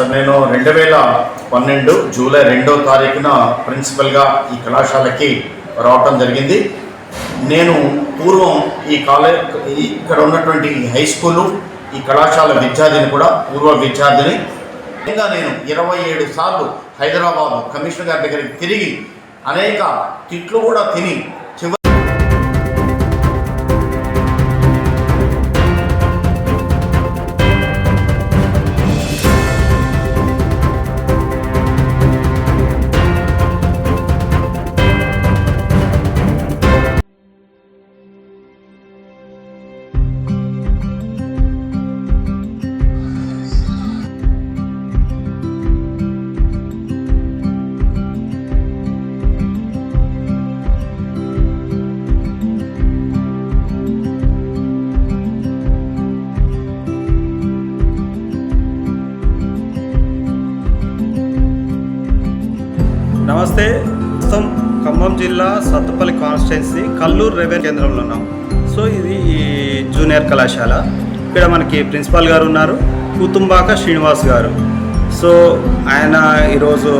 Sir నేను రెండు వేల పన్నెండు జూలై రెండో తారీఖున ప్రిన్సిపల్గా ఈ కళాశాలకి రావటం జరిగింది. నేను పూర్వం ఈ కాలేజ్ ఇక్కడ ఉన్నటువంటి హై స్కూలు ఈ కళాశాల విద్యార్థిని కూడా పూర్వ విద్యార్థిని. ఇంకా నేను ఇరవై ఏడు సార్లు హైదరాబాద్ కమిషనర్ గారి దగ్గరికి తిరిగి అనేక తిట్లు కూడా తిని నమస్తే. ప్రస్తుతం ఖమ్మం జిల్లా సత్తుపల్లి కాన్స్టిట్యున్సీ కల్లూరు రెవెన్యూ కేంద్రంలో ఉన్నాం. సో ఇది ఈ జూనియర్ కళాశాల. ఇక్కడ మనకి ప్రిన్సిపాల్ గారు ఉన్నారు కుతుంబాక శ్రీనివాస్ గారు. సో ఆయన ఈరోజు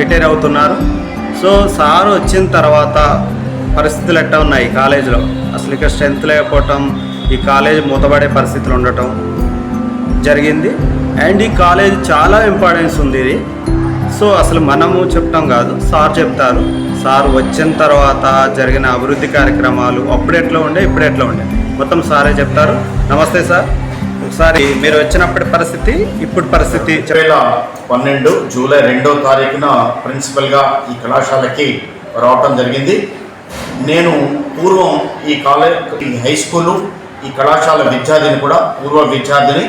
రిటైర్ అవుతున్నారు. సో సార్ వచ్చిన తర్వాత పరిస్థితులు ఎట్టా ఉన్నాయి ఈ కాలేజీలో? అసలు ఇక్కడ స్ట్రెంత్ లేకపోవటం ఈ కాలేజ్ మూతపడే పరిస్థితులు ఉండటం జరిగింది. అండ్ ఈ కాలేజ్ చాలా ఇంపార్టెన్స్ ఉంది ఇది. సో అసలు మనము చెప్తాం కాదు సార్ చెప్తారు. సార్ వచ్చిన తర్వాత జరిగిన అభివృద్ధి కార్యక్రమాలు అప్పుడు ఎట్లా ఉండే ఇప్పుడు ఎట్లా ఉండే? మొత్తం సారే చెప్తారు. నమస్తే సార్. ఒకసారి మీరు వచ్చినప్పటి పరిస్థితి ఇప్పుడు పరిస్థితి వేల పన్నెండు జూలై రెండో తారీఖున ప్రిన్సిపల్గా ఈ కళాశాలకి రావటం జరిగింది. నేను పూర్వం ఈ కాలేజ్ ఈ హై స్కూలు ఈ కళాశాల విద్యార్థిని కూడా పూర్వ విద్యార్థిని.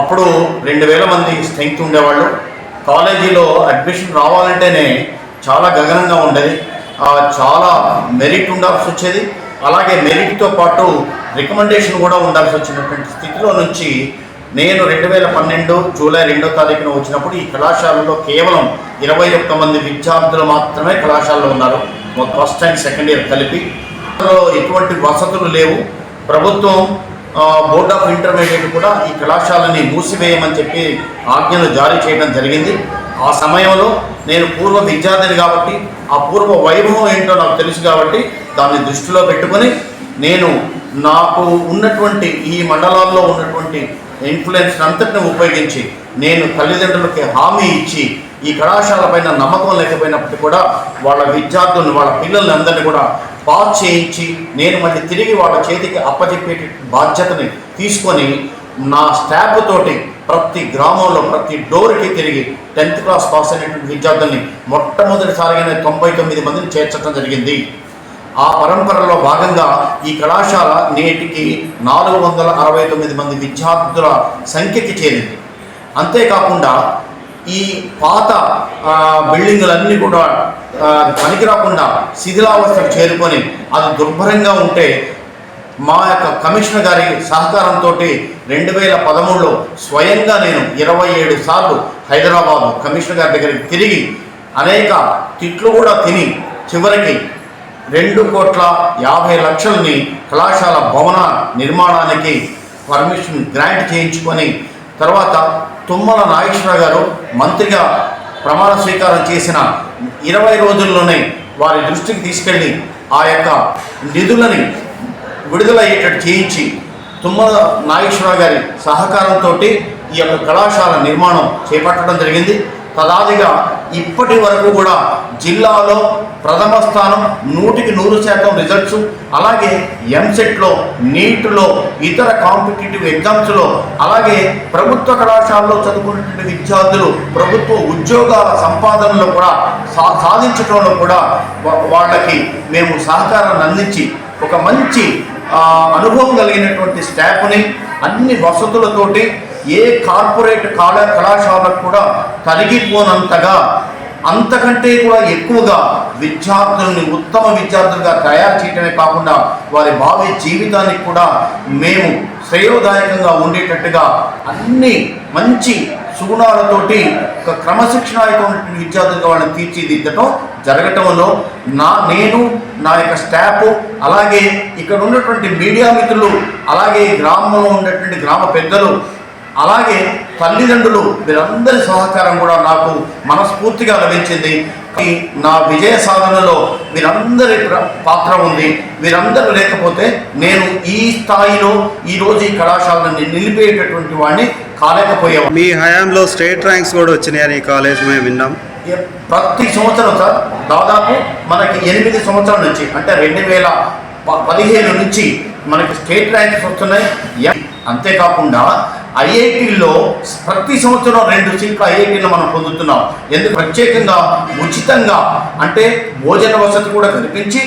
అప్పుడు రెండు వేల మంది స్ట్రెంగ్త్ ఉండేవాళ్ళు. కాలేజీలో అడ్మిషన్ రావాలంటేనే చాలా గగనంగా ఉండేది. చాలా మెరిట్ ఉండాల్సి వచ్చేది. అలాగే మెరిట్తో పాటు రికమెండేషన్ కూడా ఉండాల్సి వచ్చినటువంటి స్థితిలో నుంచి నేను రెండు వేల పన్నెండు జూలై రెండో తారీఖున వచ్చినప్పుడు ఈ కళాశాలలో కేవలం ఇరవై ఒక్క మంది విద్యార్థులు మాత్రమే కళాశాలలో ఉన్నారు. ఫస్ట్ అండ్ సెకండ్ ఇయర్ కలిపి. అందులో ఎటువంటి వసతులు లేవు. ప్రభుత్వం బోర్డ్ ఆఫ్ ఇంటర్మీడియట్ కూడా ఈ కళాశాలని మూసివేయమని చెప్పి ఆజ్ఞలు జారీ చేయడం జరిగింది. ఆ సమయంలో నేను పూర్వ విద్యార్థిని కాబట్టి ఆ పూర్వ వైభవం ఏంటో నాకు తెలుసు కాబట్టి దాన్ని దృష్టిలో పెట్టుకొని నేను నాకు ఉన్నటువంటి ఈ మండలాల్లో ఉన్నటువంటి ఇన్ఫ్లుయెన్స్ అంతటిని ఉపయోగించి నేను తల్లిదండ్రులకి హామీ ఇచ్చి ఈ కళాశాల పైన నమ్మకం లేకపోయినప్పటికీ కూడా వాళ్ళ విద్యార్థులను వాళ్ళ పిల్లల్ని అందరినీ కూడా పాస్ చేయించి నేను మళ్ళీ తిరిగి వాళ్ళ చేతికి అప్పచెప్పే బాధ్యతని తీసుకొని నా స్టాఫ్ తోటి ప్రతి గ్రామంలో ప్రతి డోర్కి తిరిగి టెన్త్ క్లాస్ పాస్ అయినటువంటి విద్యార్థుల్ని మొట్టమొదటిసారిగానే తొంభై తొమ్మిది మందిని చేర్చడం జరిగింది. ఆ పరంపరలో భాగంగా ఈ కళాశాల నేటికి నాలుగు వందల అరవై తొమ్మిది మంది విద్యార్థుల సంఖ్యకి చేరింది. అంతేకాకుండా ఈ పాత బిల్డింగ్లన్నీ బిల్డింగులన్నీ కూడా పనికి రాకుండా శిథిలావస్థకు చేరుకొని అది దుర్భరంగా ఉంటే మా యొక్క కమిషనర్ గారి సహకారంతో రెండు వేల పదమూడులో స్వయంగా నేను ఇరవై ఏడు సార్లు హైదరాబాద్ కమిషనర్ గారి దగ్గరికి తిరిగి అనేక తిట్లు కూడా తిని చివరికి రెండు కోట్ల యాభై లక్షలని కళాశాల భవన నిర్మాణానికి పర్మిషన్ గ్రాంట్ చేయించుకొని తర్వాత తుమ్మల నాగేశ్వర గారు మంత్రిగా ప్రమాణ స్వీకారం చేసిన ఇరవై రోజుల్లోనే వారి దృష్టికి తీసుకెళ్ళి ఆ యొక్క నిధులని విడుదలయ్యేటట్టు చేయించి తుమ్మల నాగేశ్వరరావు గారి సహకారంతో ఈ యొక్క కళాశాల నిర్మాణం చేపట్టడం జరిగింది. తదాదిగా ఇప్పటి వరకు కూడా జిల్లాలో ప్రథమ స్థానం నూటికి నూరు శాతం రిజల్ట్స్ అలాగే ఎంసెట్లో నీట్లో ఇతర కాంపిటేటివ్ ఎగ్జామ్స్లో అలాగే ప్రభుత్వ కళాశాలలో చదువుకున్నటువంటి విద్యార్థులు ప్రభుత్వ ఉద్యోగాల సంపాదనలో కూడా సా సాధించడంలో కూడా వాళ్ళకి మేము సహకారాన్ని అందించి ఒక మంచి అనుభవం కలిగినటువంటి స్టాఫ్ని అన్ని వసతులతోటి ఏ కార్పొరేట్ కళా కళాశాలకు కూడా తరిగిపోనంతగా అంతకంటే కూడా ఎక్కువగా విద్యార్థుల్ని ఉత్తమ విద్యార్థులుగా తయారు చేయటమే కాకుండా వారి భావి జీవితానికి కూడా మేము శ్రేయోదాయకంగా ఉండేటట్టుగా అన్ని మంచి సుగుణాలతోటి ఒక క్రమశిక్షణాయుతమైనటువంటి విద్యార్థులుగా వాళ్ళని తీర్చిదిద్దటం జరగటంలో నా నేను నా యొక్క స్టాఫ్ అలాగే ఇక్కడ ఉన్నటువంటి మీడియా మిత్రులు అలాగే గ్రామంలో ఉన్నటువంటి గ్రామ పెద్దలు అలాగే తల్లిదండ్రులు వీరందరి సహకారం కూడా నాకు మనస్ఫూర్తిగా లభించింది. ఈ నా విజయ సాధనలో వీరందరి పాత్ర ఉంది. వీరందరూ లేకపోతే నేను ఈ స్థాయిలో ఈరోజు ఈ కళాశాలను నిలిపేటటువంటి వాడిని కాలేకపోయేవాడిని. మీ హయాంలో స్టేట్ ర్యాంక్స్ కూడా వచ్చినాయని కాలేజ్ మేము విన్నాం. ప్రతి సంవత్సరం సార్ దాదాపు మనకి ఎనిమిది సంవత్సరాల నుంచి అంటే రెండు వేల పదిహేను నుంచి మనకి స్టేట్ ర్యాంక్స్ వస్తున్నాయి. అంతేకాకుండా ఐఐటీల్లో ప్రతి సంవత్సరం రెండు సీట్లు ఐఐటీలో మనం పొందుతున్నాం. ఎందుకు? ప్రత్యేకంగా ఉచితంగా అంటే భోజన వసతి కూడా కల్పించి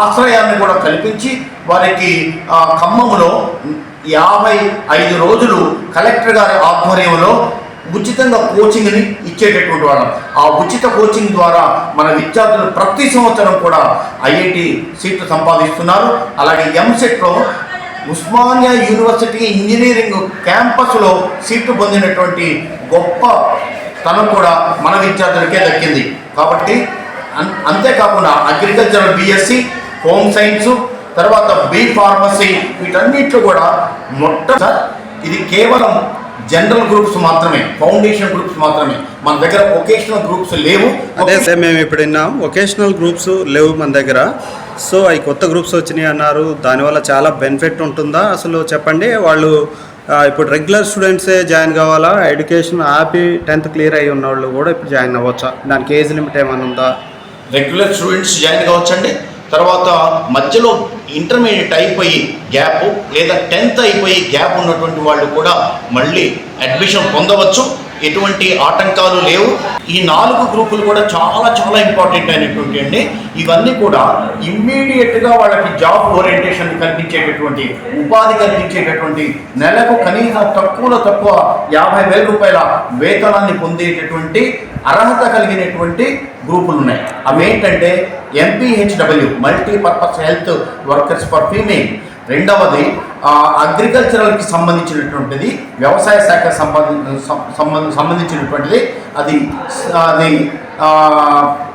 ఆశ్రయాన్ని కూడా కల్పించి వారికి ఖమ్మంలో యాభై ఐదు రోజులు కలెక్టర్ గారి ఆధ్వర్యంలో ఉచితంగా కోచింగ్ని ఇచ్చేటటువంటి వాళ్ళం. ఆ ఉచిత కోచింగ్ ద్వారా మన విద్యార్థులు ప్రతి సంవత్సరం కూడా ఐఐటి సీట్లు సంపాదిస్తున్నారు. అలాగే ఎంసెట్లో ఉస్మానియా యూనివర్సిటీ ఇంజనీరింగ్ క్యాంపస్లో సీట్లు పొందినటువంటి గొప్ప తనం కూడా మన విద్యార్థులకే దక్కింది. కాబట్టి అంతేకాకుండా అగ్రికల్చరల్ బిఎస్సి హోమ్ సైన్స్ తర్వాత బి ఫార్మసీ వీటన్నిటిలో కూడా మొట్ట ఇది కేవలం జనరల్ గ్రూప్స్ మాత్రమే ఫౌండేషన్ గ్రూప్స్ మాత్రమే. మన దగ్గర వొకేషనల్ గ్రూప్స్ లేవు. అదే సార్ మేము ఇప్పుడు విన్నాం. వొకేషనల్ గ్రూప్స్ లేవు మన దగ్గర. సో అవి కొత్త గ్రూప్స్ వచ్చినాయి అన్నారు. దానివల్ల చాలా బెనిఫిట్ ఉంటుందా? అసలు చెప్పండి. వాళ్ళు ఇప్పుడు రెగ్యులర్ స్టూడెంట్సే జాయిన్ కావాలా? ఎడ్యుకేషన్ ఆపి టెన్త్ క్లియర్ అయ్యి ఉన్న వాళ్ళు కూడా ఇప్పుడు జాయిన్ అవ్వచ్చా? దానికి ఏజ్ లిమిట్ ఏమైనా ఉందా? రెగ్యులర్ స్టూడెంట్స్ జాయిన్ కావచ్చండి. తర్వాత మధ్యలో ఇంటర్మీడియట్ అయిపోయి గ్యాప్ లేదా టెన్త్ అయిపోయి గ్యాప్ ఉన్నటువంటి వాళ్ళు కూడా మళ్ళీ అడ్మిషన్ పొందవచ్చు. ఎటువంటి ఆటంకాలు లేవు. ఈ నాలుగు గ్రూపులు కూడా చాలా చాలా ఇంపార్టెంట్ అయినటువంటి అండి. ఇవన్నీ కూడా ఇమ్మీడియట్గా వాళ్ళకి జాబ్ ఓరియంటేషన్ కల్పించేటటువంటి ఉపాధి కల్పించేటటువంటి నెలకు కనీసం తక్కువలో తక్కువ యాభై వేల రూపాయల వేతనాన్ని పొందేటటువంటి అర్హత కలిగినటువంటి గ్రూపులు ఉన్నాయి. అవి ఏంటంటే MPHW multipurpose health workers for female రెండవది అగ్రికల్చరల్కి సంబంధించినటువంటిది వ్యవసాయ శాఖ సంబంధి సంబంధించినటువంటిది అది అది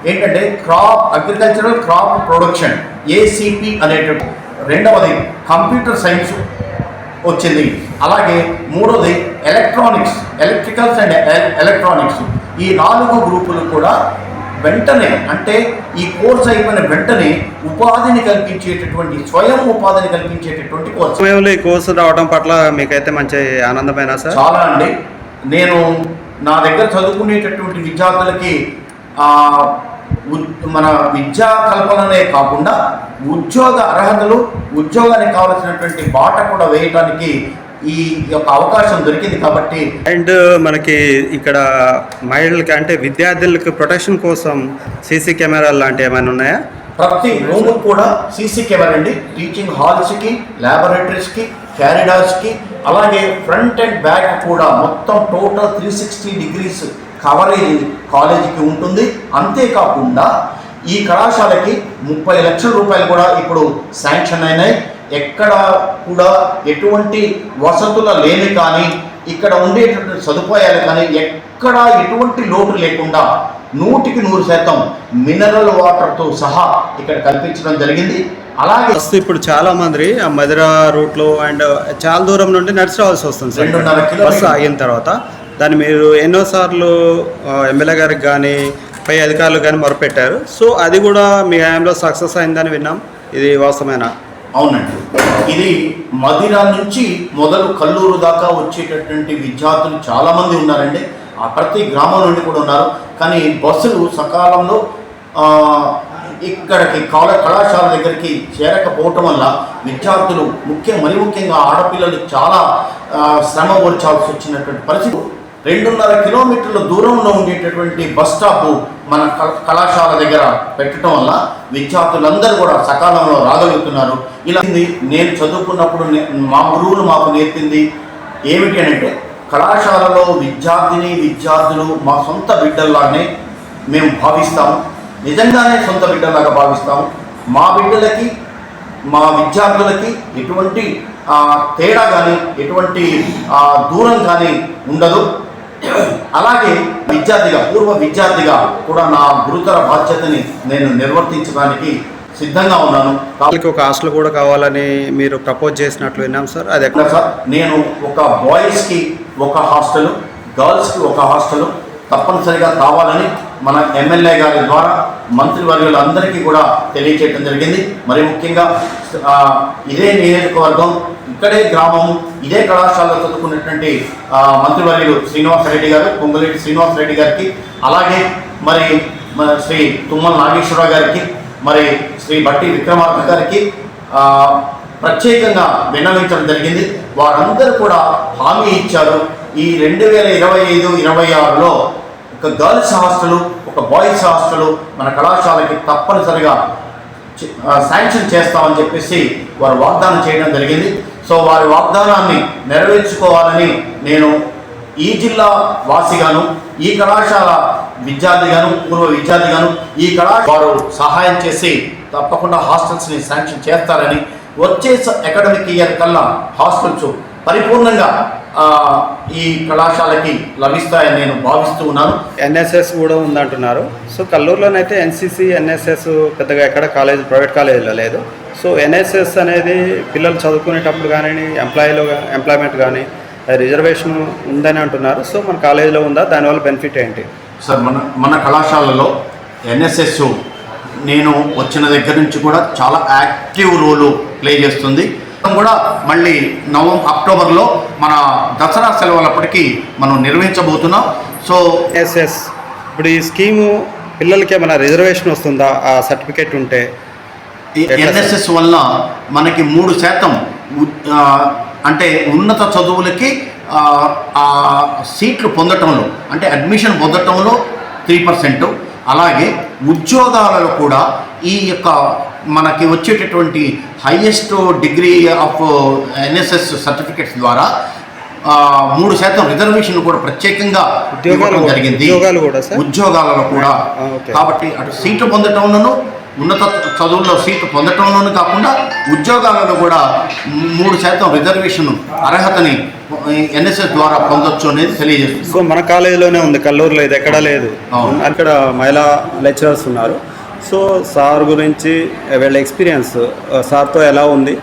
ఏంటంటే crop agricultural crop production ACP అనేటువంటి రెండవది కంప్యూటర్ సైన్స్ వచ్చింది. అలాగే మూడోది ఎలక్ట్రానిక్స్ ఎలక్ట్రికల్స్ అండ్ ఎలక్ట్రానిక్స్. ఈ నాలుగు గ్రూపులు కూడా వెంటనే అంటే ఈ కోర్స్ అయిపోయిన వెంటనే ఉపాధిని కల్పించేటటువంటి స్వయం ఉపాధిని కల్పించేటటువంటి కోర్స్. ఈ కోర్సు రావడం పట్ల మీకైతే మంచి ఆనందమైన సార్? చాలా అండి. నేను నా దగ్గర చదువుకునేటటువంటి విద్యార్థులకి మన విద్యా కల్పననే కాకుండా ఉద్యోగ అర్హతలు ఉద్యోగానికి కావలసినటువంటి బాట కూడా వేయడానికి ఈ యొక్క అవకాశం దొరికింది కాబట్టి అండ్ మనకి ఇక్కడ మహిళలకి అంటే విద్యార్థులకి ప్రొటెక్షన్ కోసం సీసీ కెమెరాలు లాంటివి ఏమైనా ఉన్నాయా? ప్రతి రూమ్ కూడా సీసీ కెమెరా అండి. టీచింగ్ హాల్స్కి ల్యాబొరేటరీస్కి క్యారిడార్స్కి అలాగే ఫ్రంట్ అండ్ బ్యాక్ కూడా మొత్తం total three sixty degrees coverage కాలేజీకి ఉంటుంది. అంతేకాకుండా ఈ కళాశాలకి ముప్పై లక్షల రూపాయలు కూడా ఇప్పుడు శాంక్షన్ అయినాయి. ఎక్కడ కూడా ఎటువంటి వసతుల లేని కానీ ఇక్కడ ఉండేటటువంటి సదుపాయాలు కానీ ఎక్కడ ఎటువంటి లోటు లేకుండా నూటికి నూరు శాతం మినరల్ వాటర్తో సహా ఇక్కడ కల్పించడం జరిగింది. అలాగే ప్రస్తుతం ఇప్పుడు చాలా మంది ఆ మధిర రూట్లో అండ్ చాలా దూరం నుండి నడిచి రావాల్సి వస్తుంది సార్ రెండున్నర. బస్సు ఆగిన తర్వాత దాన్ని మీరు ఎన్నోసార్లు ఎమ్మెల్యే గారికి కానీ పై అధికారులు కానీ మొరపెట్టారు. సో అది కూడా మీ హయాంలో సక్సెస్ అయిందని విన్నాం. ఇది వాస్తవమేనా? అవునండి. ఇది మదిర నుంచి మొదలు కల్లూరు దాకా వచ్చేటటువంటి విద్యార్థులు చాలామంది ఉన్నారండి. ఆ ప్రతి గ్రామం నుండి కూడా ఉన్నారు. కానీ బస్సులు సకాలంలో ఇక్కడికి కళ కళాశాల దగ్గరికి చేరకపోవటం వల్ల విద్యార్థులు ముఖ్యం మరి ముఖ్యంగా ఆడపిల్లలు చాలా శ్రమ ఓర్చాల్సి వచ్చినటువంటి పరిస్థితి. రెండున్నర కిలోమీటర్ల దూరంలో ఉండేటటువంటి బస్ స్టాప్ మన కళాశాల దగ్గర పెట్టడం వల్ల విద్యార్థులందరూ కూడా సకాలంలో రాగలుగుతున్నారు. ఇలా నేను చదువుకున్నప్పుడు మా గురువులు మాకు నేర్పింది ఏమిటి అని అంటే కళాశాలలో విద్యార్థిని విద్యార్థులు మా సొంత బిడ్డల్లాగానే మేము భావిస్తాము. నిజంగానే సొంత బిడ్డలాగా భావిస్తాము. మా బిడ్డలకి మా విద్యార్థులకి ఎటువంటి తేడా కానీ ఎటువంటి దూరం కానీ ఉండదు. అలాగే విద్యార్థిగా పూర్వ విద్యార్థిగా కూడా నా గురుతర బాధ్యతని నేను నిర్వర్తించడానికి సిద్ధంగా ఉన్నాను. వాళ్ళకి ఒక హాస్టల్ కూడా కావాలని మీరు ప్రపోజ్ చేసినట్లు విన్నాం సార్. అది ఎక్కడ? సార్ నేను ఒక బాయ్స్కి ఒక హాస్టల్ గర్ల్స్కి ఒక హాస్టల్ తప్పనిసరిగా కావాలని మన ఎమ్మెల్యే గారి ద్వారా మంత్రివర్యులందరికీ కూడా తెలియచేయడం జరిగింది. మరి ముఖ్యంగా ఇదే నియోజకవర్గం ఇక్కడే గ్రామం ఇదే కళాశాలలో చదువుకున్నటువంటి మంత్రివర్యులు శ్రీనివాస్ రెడ్డి గారు పొంగులేటి శ్రీనివాస్ రెడ్డి గారికి అలాగే మరి శ్రీ తుమ్మల నాగేశ్వరరావు గారికి మరి శ్రీ భట్టి విక్రమార్క గారికి ప్రత్యేకంగా విన్నవించడం జరిగింది. వారందరూ కూడా హామీ ఇచ్చారు. ఈ రెండు వేల ఇరవై ఐదు ఇరవై ఆరులో ఒక గర్ల్స్ హాస్టల్ ఒక బాయ్స్ హాస్టల్ మన కళాశాలకి తప్పనిసరిగా శాంక్షన్ చేస్తామని చెప్పేసి వారు వాగ్దానం చేయడం జరిగింది. సో వారి వాగ్దానాన్ని నెరవేర్చుకోవాలని నేను ఈ జిల్లా వాసిగాను ఈ కళాశాల విద్యార్థిగాను పూర్వ విద్యార్థిగాను ఈ కళా వారు సహాయం చేసి తప్పకుండా హాస్టల్స్ని శాంక్షన్ చేస్తారని వచ్చే అకాడమిక్ ఇయర్ కల్లా హాస్టల్స్ పరిపూర్ణంగా ఈ కళాశాలకి లభిస్తాయని నేను భావిస్తూ ఉన్నాను. ఎన్ఎస్ఎస్ కూడా ఉందంటున్నారు. సో కల్లూరులోనైతే ఎన్సీసీ ఎన్ఎస్ఎస్ పెద్దగా ఎక్కడ కాలేజ్ ప్రైవేట్ కాలేజీలో లేదు. సో ఎన్ఎస్ఎస్ అనేది పిల్లలు చదువుకునేటప్పుడు కానీ ఎంప్లాయీలో ఎంప్లాయ్మెంట్ కానీ రిజర్వేషన్ ఉందని అంటున్నారు. సో మన కాలేజీలో ఉందా? దానివల్ల బెనిఫిట్ ఏంటి? సార్ మన మన కళాశాలలో ఎన్ఎస్ఎస్ నేను వచ్చిన దగ్గర నుంచి కూడా చాలా యాక్టివ్ రోలు ప్లే చేస్తుంది. కూడా మళ్ళీ నవం అక్టోబర్లో మన దసరా సెలవులప్పటికీ మనం నిర్వహించబోతున్నాం. సో ఎన్ఎస్ఎస్ ఇప్పుడు ఈ స్కీము పిల్లలకి ఏమైనా రిజర్వేషన్ వస్తుందా? ఆ సర్టిఫికేట్ ఉంటే? ఎన్ఎస్ఎస్ వల్ల మనకి మూడు శాతం అంటే ఉన్నత చదువులకి ఆ సీట్లు పొందటంలో అంటే అడ్మిషన్ పొందటంలో త్రీ పర్సెంట్. అలాగే ఉద్యోగాలలో కూడా ఈ యొక్క మనకి వచ్చేటటువంటి highest degree of NSS certificates ద్వారా మూడు శాతం రిజర్వేషన్ కూడా ప్రత్యేకంగా ఇవ్వడం జరిగింది ఉద్యోగాలు కూడా సార్? ఉద్యోగాలలో కూడా. కాబట్టి అటు సీట్లు పొందటంలోనూ ఉన్నత చదువుల్లో సీట్లు పొందటంలోనూ కాకుండా ఉద్యోగాలలో కూడా మూడు శాతం రిజర్వేషన్ అర్హతని ఎన్ఎస్ఎస్ ద్వారా పొందొచ్చు అనేది తెలియజేస్తుంది సో మన కాలేజీలోనే ఉంది కల్లూరులో ఇది ఎక్కడా లేదు. అక్కడ మహిళా లెక్చరర్స్ ఉన్నారు సో సార్ గురించి వీళ్ళ ఎక్స్పీరియన్స్ సార్తో ఎలా ఉంది.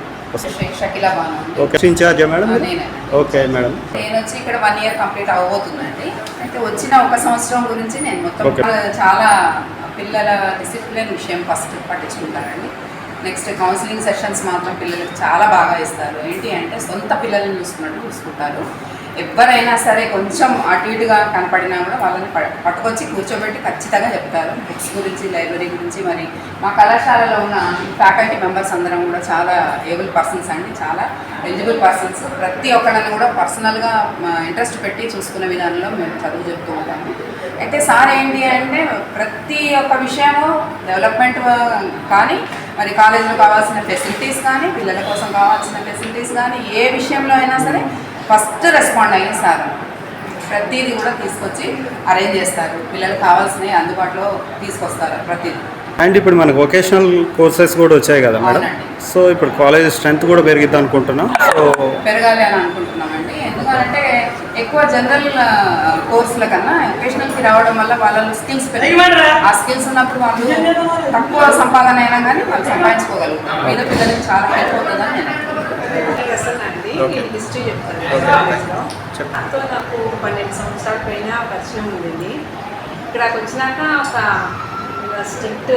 ఓకే ఇన్ఛార్జా మేడం. Okay madam. నేను వచ్చి ఇక్కడ వన్ ఇయర్ కంప్లీట్ అవ్వబోతుందండి. అయితే వచ్చిన ఒక సంవత్సరం గురించి నేను మొత్తం. చాలా పిల్లల డిసిప్లిన్ విషయం ఫస్ట్ పట్టించుకుంటానండి. నెక్స్ట్ కౌన్సిలింగ్ సెషన్స్ మాత్రం పిల్లలకి చాలా బాగా ఇస్తారు. ఏంటి అంటే సొంత పిల్లల్ని చూసుకున్నట్టు చూసుకుంటారు. ఎవరైనా సరే కొంచెం అటు ఇటుగా కనపడినా కూడా వాళ్ళని పట్టుకొచ్చి కూర్చోబెట్టి ఖచ్చితంగా చెప్తారు. బుక్స్ గురించి లైబ్రరీ గురించి మరి మా కళాశాలలో ఉన్న ఫ్యాకల్టీ మెంబర్స్ అందరం కూడా చాలా ఏబుల్ పర్సన్స్ అండి. చాలా ఎలిజిబుల్ పర్సన్స్. ప్రతి ఒక్కరిని కూడా పర్సనల్గా ఇంట్రెస్ట్ పెట్టి చూసుకునే విధానంలో మేము చదువు చెప్తూ ఉంటాము. అయితే సార్ ఏంటి అంటే ప్రతి ఒక్క విషయము డెవలప్మెంట్ కానీ మరి కాలేజీలో కావాల్సిన ఫెసిలిటీస్ కానీ పిల్లల కోసం కావాల్సిన ఫెసిలిటీస్ కానీ ఏ విషయంలో అయినా సరే ఫస్ట్ రెస్పాండ్ అయ్యింది సార్. ప్రతిదీ కూడా తీసుకొచ్చి అరేంజ్ చేస్తారు. పిల్లలకు కావాల్సినవి అందుబాటులో తీసుకొస్తారు ప్రతిదీ. అండ్ ఇప్పుడు మనకు వొకేషనల్ కోర్సెస్ కూడా వచ్చాయి కదా మేడం. సో ఇప్పుడు కాలేజ్ స్ట్రెంత్ కూడా పెరిగిద్ది అనుకుంటున్నాం. సో పెరగాలి అని అనుకుంటున్నామండి. ఎందుకంటే ఎక్కువ జనరల్ కోర్సుల కన్నా ఎడ్యుకేషనల్కి రావడం వల్ల వాళ్ళలో స్కిల్స్ పెరిగి ఆ స్కిల్స్ ఉన్నప్పుడు వాళ్ళు తక్కువ సంపాదన అయినా కానీ వాళ్ళు సంపాదించుకోగలుగుతారు. మీద పిల్లలకి చాలా హెల్ప్ అవుతుందని నేను. Okay. హిస్టరీ చెప్తాను. దాంతో నాకు పన్నెండు సంవత్సరాల పైన పరిచయం ఉండింది. ఇక్కడికి వచ్చినాక ఒక స్ట్రిక్ట్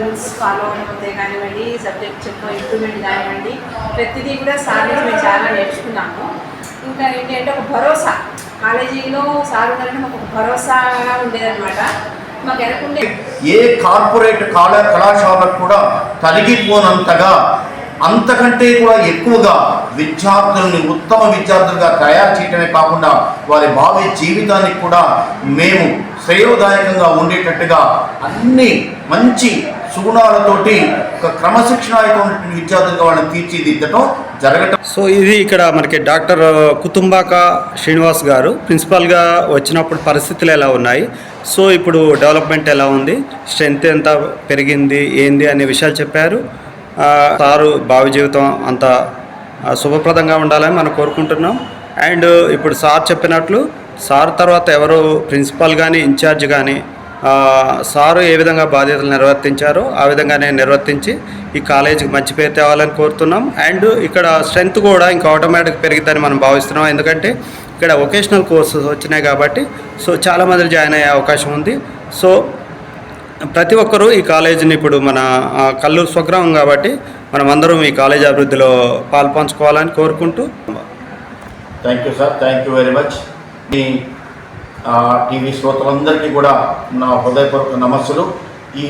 రూల్స్ ఫాలో అవడం అంతే కానివ్వండి సబ్జెక్ట్ చెప్ప ఇంప్రూవ్మెంట్ కానివ్వండి ప్రతిదీ కూడా సార్ నుంచి మేము చాలా నేర్చుకున్నాము. ఇంకా ఏంటి అంటే ఒక భరోసా. కాలేజీలో సార్ ఉన్నారంటే మాకు ఒక భరోసాగా ఉండేదన్నమాట. మాకు వెనకుండే ఏ కార్పొరేట్ కళా కళాశాలకు కూడా తరిగిపోనంతగా అంతకంటే కూడా ఎక్కువగా విద్యార్థులని ఉత్తమ విద్యార్థులుగా తయారు చేయటమే కాకుండా వారి భావి జీవితానికి కూడా మేము శ్రేయోదాయకంగా ఉండేటట్టుగా అన్ని మంచి సుగుణాలతోటి ఒక క్రమశిక్షణాయుతమైనటువంటి విద్యార్థులుగా వాళ్ళని తీర్చిదిద్దటం జరగటం. సో ఇది ఇక్కడ మనకి డాక్టర్ కుతుంబాక శ్రీనివాస్ గారు ప్రిన్సిపాల్గా వచ్చినప్పుడు పరిస్థితులు ఎలా ఉన్నాయి? సో ఇప్పుడు డెవలప్మెంట్ ఎలా ఉంది? స్ట్రెంత్ ఎంత పెరిగింది? ఏంది అనే విషయాలు చెప్పారు. సారు భావి జీవితం అంత శుభప్రదంగా ఉండాలని మనం కోరుకుంటున్నాం. అండ్ ఇప్పుడు సార్ చెప్పినట్లు సార్ తర్వాత ఎవరు ప్రిన్సిపాల్ కానీ ఇన్ఛార్జ్ కానీ సారు ఏ విధంగా బాధ్యతలు నిర్వర్తించారో ఆ విధంగానే నిర్వర్తించి ఈ కాలేజీకి మంచి పేరు తేవాలని కోరుతున్నాం. అండ్ ఇక్కడ స్ట్రెంత్ కూడా ఇంకా ఆటోమేటిక్ పెరిగిద్దని మనం భావిస్తున్నాం. ఎందుకంటే ఇక్కడ వొకేషనల్ కోర్సెస్ వచ్చినాయి కాబట్టి సో చాలామంది జాయిన్ అయ్యే అవకాశం ఉంది. సో ప్రతి ఒక్కరూ ఈ కాలేజీని ఇప్పుడు మన కల్లూరు స్వగ్రామం కాబట్టి మనమందరం ఈ కాలేజ్ అభివృద్ధిలో పాల్పంచుకోవాలని కోరుకుంటూ thank you sir thank you very much me TV శ్రోతలందరికీ కూడా నా హృదయపూర్వక నమస్సులు. ఈ